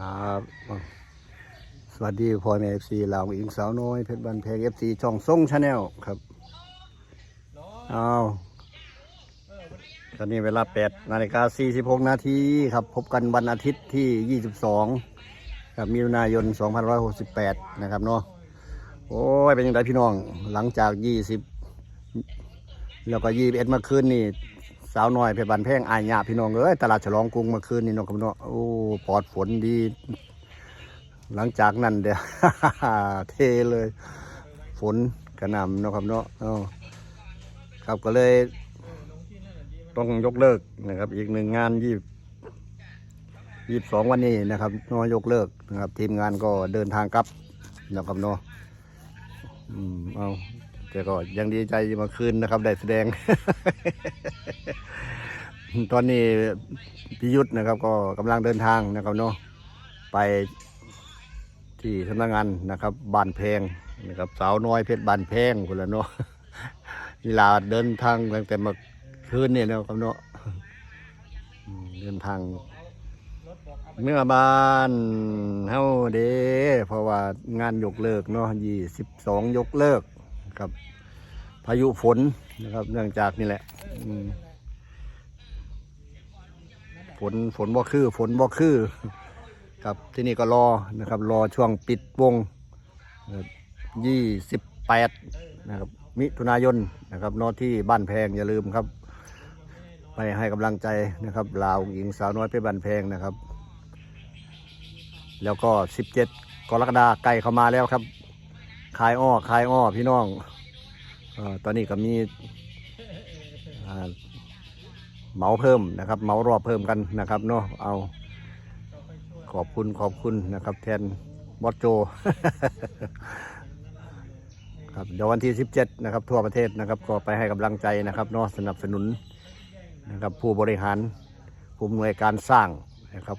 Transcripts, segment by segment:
ครับสวัสดีพ่อแม่เอฟซีลาวอิงสาวน้อยเพชรบันเพงเอฟซีช่องส่งชาแนลครับเอาตอนนี้เวลา8นาฬิกา46นาทีครับ พบกันวันอาทิตย์ที่ 22ครับมิถุนายน2568 นะครับเนาะโอ้ย เป็นยังไงพี่น้องหลังจาก 20 แล้วก็21เมื่อคืนนี่ สาวน้อยเพชรบันแพงอายหยาพี่น้องเอ้ยตลาดฉลองกรุงเมื่อคืนนี่น้องกับเนาะโอ้ปลอดฝนดี หลังจากนั้นเดี๋ยวเทเลย ฝนกระหน่ำเนาะครับเนาะเอครับก็เลยต้องยกเลิกนะครับ อีกหนึ่งงานยี่ยี่สองวันนี้นะครับน้อยกเลิกนะครับ ทีมงานก็เดินทางกลับเนาะครับเนาะอืมเอา แต่ก็ยังดีใจมาคืนนะครับ ได้แสดง ตอนนี้พิยุทธ์นะครับ ก็กำลังเดินทางนะครับเนาะไปที่สำนักงานนะครับบานแพงนะครับสาวน้อยเพชรบานแพงคนละเนาะเวลาเดินทางตั้งแต่มื่อคืนเนี่ยนะครับเนาะอืมเดินทางเมื่อบ้านเฮาเด้เพราะว่างานยกเลิกเนาะยี่สิบสองยกเลิก ครับพายุฝนนะครับเนื่องจากนี่แหละฝนฝนบ่คือฝนบ่คือครับที่นี่ก็รอนะครับ รอช่วงปิดวงยี่สิบแปดนะครับมิถุนายนนะครับนอที่บ้านแพงอย่าลืมครับไปให้กำลังใจนะครับลาวหญิงสาวน้อยไปบ้านแพงนะครับ แล้วก็สิบเจ็ดกรกฎาใกล้เข้ามาแล้วครับ คายอ้อคายอ้อพี่น้องอตอนนี้ก็มีเหมาเพิ่มนะครับเหมารอบเพิ่มกันนะครับเนาะเอาขอบคุณขอบคุณนะครับแทนบอสโจครับเดี๋ยววันที่ 17 นะครับ ทั่วประเทศนะครับ ก็ไปให้กำลังใจนะครับเนาะสนับสนุนนะครับผู้บริหารผู้อำนวยการสร้างนะครับ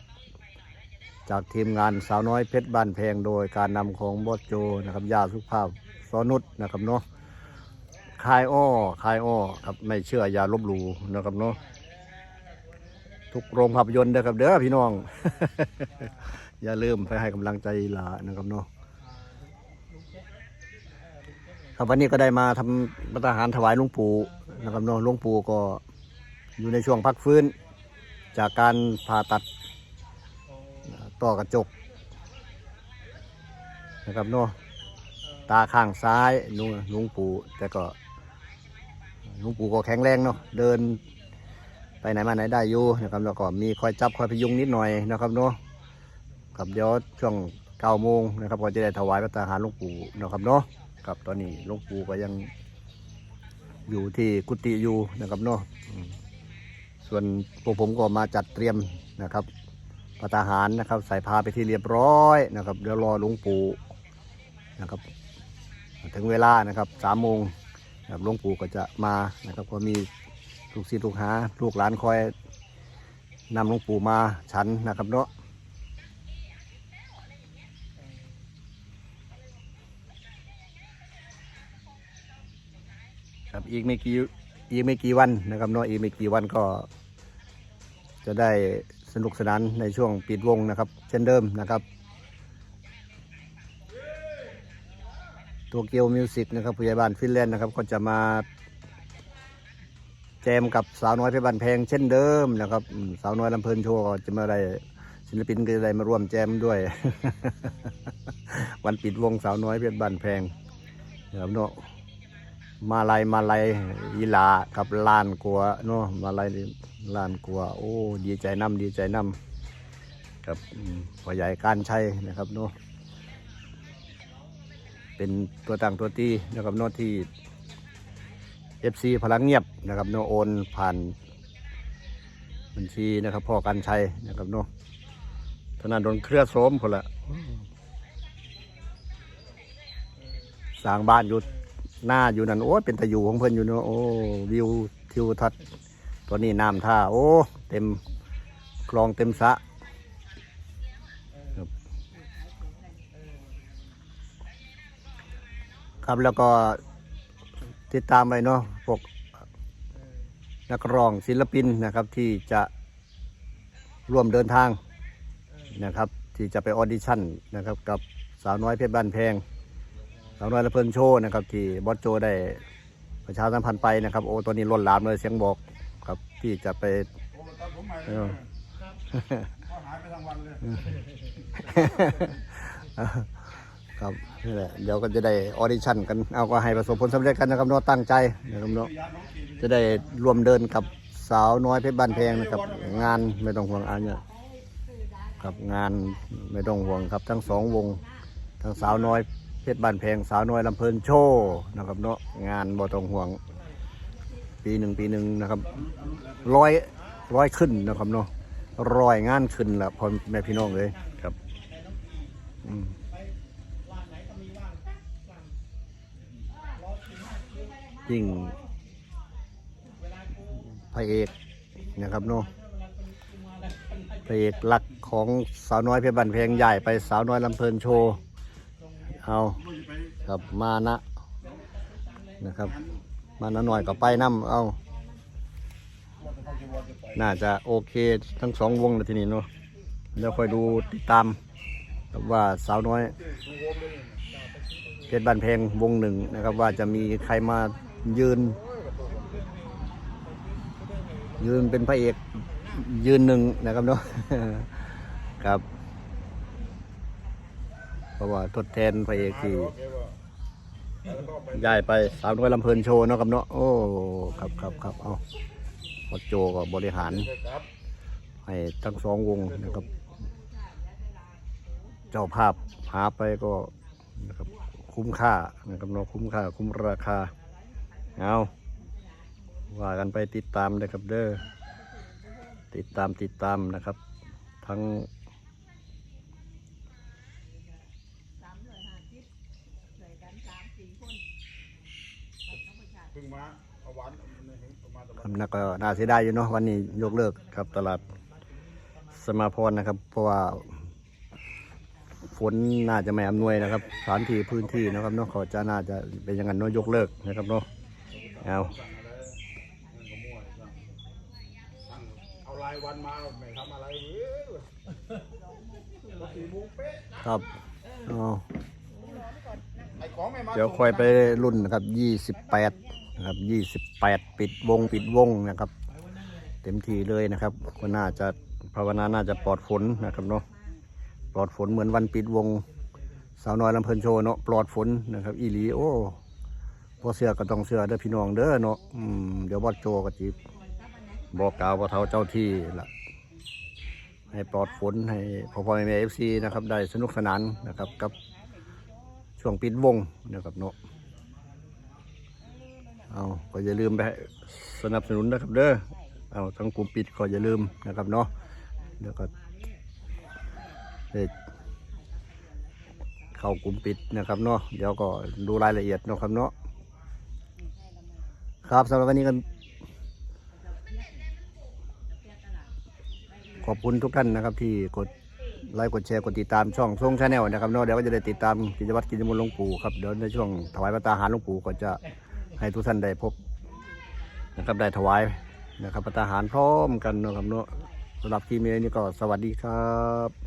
จากทีมงานสาวน้อยเพชรบ้านแพงโดยการนำของบอสโจนะครับยาสุภาพสอนุษนะครับเนาะคายอ้อคายอ้อครับไม่เชื่ออย่าลบหลู่นะครับเนาะทุกโรงภาพยนตร์นะครับเด้อพี่น้อง อย่าลืมไปให้กำลังใจหลานะครับเนาะครับวันนี้ก็ได้มาทำประทานถวายหลวงปู่นะครับเนาะหลวงปู่ก็อยู่ในช่วงพักฟื้น จากการผ่าตัด ต่อกระจกนะครับเนาะตาข้างซ้ายลวงลวงปู่แต่ก็ลวงปู่ก็แข็งแรงเนาะเดิน ไปไหนมาไหนได้อยู่นะครับแล้วก็มีคอยจับคอยพยุงนิดหน่อยนะครับเนาะครับเดี๋ยวช่วงเก้าโมงนะครับก็จะได้ถวายพระทหารลวงปู่นะครับเนาะครับตอนนี้ลวงปู่ก็ยังอยู่ที่กุฏิอยู่นะครับเนาะอืมส่วนพวกผมก็มาจัดเตรียมนะครับ พระทหารนะครับ ใส่พาไปที่เรียบร้อยนะครับ เดี๋ยวรอหลวงปู่นะครับ ถึงเวลานะครับสามโมงนะครับหลวงปู่ก็จะมานะครับก็มีลูกศิษย์ลูกหาลูกหลานคอยนำหลวงปู่มาฉันนะครับเนาะครับอีกไม่กี่อีกไม่กี่วันนะครับเนาะอีกไม่กี่วันก็จะได้ สนุกสนานในช่วงปิดวงนะครับ เช่นเดิมนะครับตัวเกียวมิวสิกนะครับผู้ใหญ่บ้านฟินแลนด์นะครับก็จะมาแจมกับสาวน้อยเพชรบ้านแพงเช่นเดิมนะครับสาวน้อยลำเพลินโชว์จะมาได้ศิลปินก็จะได้มาร่วมแจมด้วย วันปิดวงสาวน้อยเพชรบ้านแพงนะครับเนาะ มาลายมาลายอีหลากับลานกัวเนาะมาลายลานกัว โอ้ดีใจน้ำดีใจน้ำครับพ่อใหญ่การใช้นะครับเนาะเป็นตัวต่างตัวตีนะครับโน้ตที่ FC พลังเงียบนะครับโนโอนผ่านบัญชีนะครับพ่อกันชัยนะครับโนธนาโดนเครือโสมคนละสร้างบ้านอยู่ หน้าอยู่นั่นโอ้ยเป็นตะอยู่ของเพิ่นอยู่เนาะโอ้วิวทิวทัศน์ตัวนี้น้ำท่าโอ้ เต็มคลองเต็มสะครับแล้วก็ติดตามไปเนาะพวกนักร้องศิลปินนะครับที่จะร่วมเดินทางนะครับ ที่จะไปออดิชั่นนะครับ กับสาวน้อยเพชรบ้านแพง สาวน้อยละเพินโชว์นะครับ ที่บอสโจได้ประชาสัมพันธ์ไปนะครับ โอ้ตัวนี้ล้นหลามเลยเสียงบอกครับที่จะไปเออหายไปทั้งวันเลย ครับนี่แหละเดี๋ยวก็จะได้ออดิชั่นกันเอาก็ให้ประสบผลสำเร็จกันนะครับเนาะตั้งใจนะครับเนาะยาน้อจะได้ร่วมเดินกับสาวน้อยเพชรบ้านแพงนะครับ งานไม่ต้องห่วงอันเนี่ยครับงานไม่ต้องห่วงครับทั้งสองวง ทั้งสาวน้อย เพชรบ้านแพงสาวน้อยลำเพลินโชว์นะครับเนาะงานบ่ต้องห่วง ปีหนึ่งปีหนึ่งนะครับร้อยร้อยขึ้นนะครับเนาะร้อยงานขึ้นละพอแม่พี่น้องเลยครับยิ่งพระเอกนะครับเนาะพระเอกหลักของสาวน้อยเพชรบันเพลงใหญ่ไปสาวน้อยลำเพลินโชว์ เอาครับมานะนะครับ มานะหน่อยก็ไปน้ำเอาน่าจะโอเคทั้งสองวงนทีนี้เนาะแล้วค่อยดูติดตามว่าสาวน้อยเพชรบ้านเพลงวงหนึ่งนะครับ ว่าจะมีใครมายืน ยืนเป็นพระเอกยืนหนึ่งนะครับเนาะครับ เพราะว่าทดแทนพระเอกที่ย้ายไปสาวน้อยลำเพลินโชว์เนาะครับเนาะโอ้ครับครับครับเอาพอโจก็บริหาร ให้ทั้งสองวงนะครับ เจ้าภาพหาไปก็นะครับคุ้มค่านะครับเนาะคุ้มค่า คุ้มราคาเอาว่ากันไปติดตามเลยครับเด้อติดตามติดตามนะครับ ทั้ง เพิ่งมาเอาหวานเอามาตลอดคำนักก็น่าเสียดายอยู่เนาะวันนี้ยกเลิกครับตลาดสมาพรนะครับ เพราะว่าฝนน่าจะไม่อำนวยนะครับสถานที่พื้นที่นะครับเนาะเขาจะน่าจะเป็นอย่างนั้นเนาะยกเลิกนะครับเนาะเอาเอารายวันมาไม่ทำอะไรเว้ยสี่โมงเป๊ะครับเอาไอ้ของไม่มาเดี๋ยวค่อยไปรุ่นนะครับยี่สิบแปด นะครับยี่สิบแปดปิดวงปิดวงนะครับ เต็มทีเลยนะครับก็น่าจะภาวนาน่าจะปลอดฝนนะครับเนาะปลอดฝนเหมือนวันปิดวง สาวน้อยลำเพลินโชว์เนาะปลอดฝนนะครับ อีหลีโอ้พอเสื้อก็ต้องเสื้อเด้อพี่น้องเด้อเนาะอืมเดี๋ยวบอดโจก็จีบบอกกล่าวว่าเท่าเจ้าที่ละให้ปลอดฝนให้พอพอแม่แม่เอฟซีนะครับได้สนุกสนานนะครับกับช่วงปิดวงนะครับเนาะ เอาก็อย่าลืมไปสนับสนุนนะครับเด้อเอาทั้งกลุ่มปิดก็อย่าลืมนะครับเนาะเดี๋ยวก็ได้เข้ากลุ่มปิดนะครับเนาะเดี๋ยวก็ดูรายละเอียดนะครับเนาะครับสำหรับวันนี้ก็ขอบคุณทุกท่านนะครับที่กดไลค์กดแชร์กดติดตามช่องช่องชาแนลนะครับเนาะเดี๋ยวก็จะได้ติดตามกิจวัตรกิจมนต์หลวงปู่ครับเดี๋ยวในช่วงถวายพระตาหารหลวงปู่ก็จะ ให้ทุกท่านได้พบนะครับได้ถวายนะครับประทาหารพร้อมกันนะครับเนาะสำหรับทีมนี้นี่ก็สวัสดีครับ